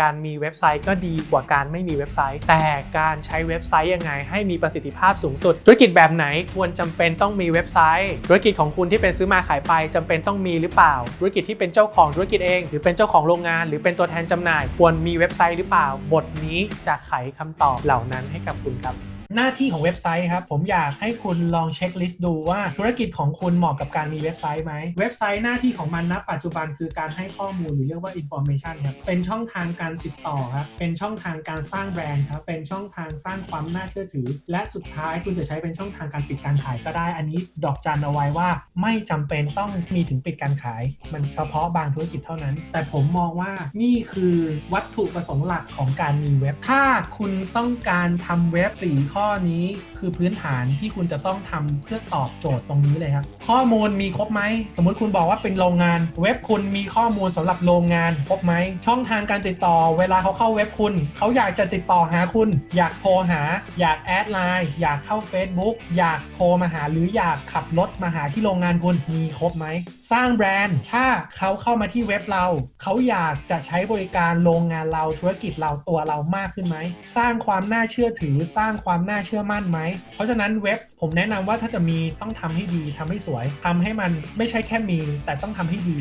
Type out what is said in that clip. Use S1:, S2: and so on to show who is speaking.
S1: การมีเว็บไซต์ก็ดีกว่าการไม่มีเว็บไซต์ แต่การใช้เว็บไซต์ยังไง ให้มีประสิทธิภาพสูงสุด ธุรกิจแบบไหนควรจำเป็นต้องมีเว็บไซต์ ธุรกิจของคุณที่เป็นซื้อมาขายไปจำเป็นต้องมีหรือเปล่า ธุรกิจที่เป็นเจ้าของธุรกิจเอง หรือเป็นเจ้าของโรงงาน หรือเป็นตัวแทนจำหน่าย ควรมีเว็บไซต์หรือเปล่า บทนี้จะไขคำตอบเหล่านั้นให้กับคุณครับ หน้าที่ของเว็บไซต์ครับผมอยากให้คุณลองเช็คลิสต์ดูว่าธุรกิจของคุณเหมาะกับการมีเว็บไซต์ไหมเว็บไซต์หน้าที่ของมันณปัจจุบันคือการให้ข้อมูลหรือเรียกว่า information ครับเป็นช่องทางการติดต่อครับเป็นช่องทางการสร้างแบรนด์ครับเป็นช่องทางสร้างความน่าเชื่อถือ และสุดท้ายคุณจะใช้เป็นช่องทางการปิดการขายก็ได้ อันนี้ดอกจันเอาไว้ว่า ไม่จำเป็นต้องมีถึงปิดการขาย มันเฉพาะบางธุรกิจเท่านั้น แต่ผมมองว่านี่คือวัตถุประสงค์หลักของการมีเว็บ ถ้าคุณต้องการทำเว็บ4ข้อข้อนี้คือพื้นฐานที่คุณจะต้องทำเพื่อตอบโจทย์ตรงนี้เลยครับ ข้อมูลมีครบไหม สมมุติคุณบอกว่าเป็นโรงงาน เว็บคุณมีข้อมูลสำหรับโรงงานครบไหม ช่องทางการติดต่อ เวลาเขาเข้าเว็บคุณ เขาอยากจะติดต่อหาคุณ อยากโทรหา อยากแอดไลน์ อยากเข้า Facebook อยากโทรมาหา หรืออยากขับรถมาหาที่โรงงานคุณมีครบไหม สร้างแบรนด์ ถ้าเขาเข้ามาที่เว็บเรา เขาอยากจะใช้บริการโรงงานเราธุรกิจเราตัวเรามากขึ้นไหม สร้างความน่าเชื่อถือ สร้างความน่าเชื่อมั่นไหม เพราะฉะนั้นเว็บผมแนะนำว่าถ้าจะมีต้องทำให้ดีทำให้สวยทำให้มันไม่ใช่แค่มี แต่ต้องทำให้ดี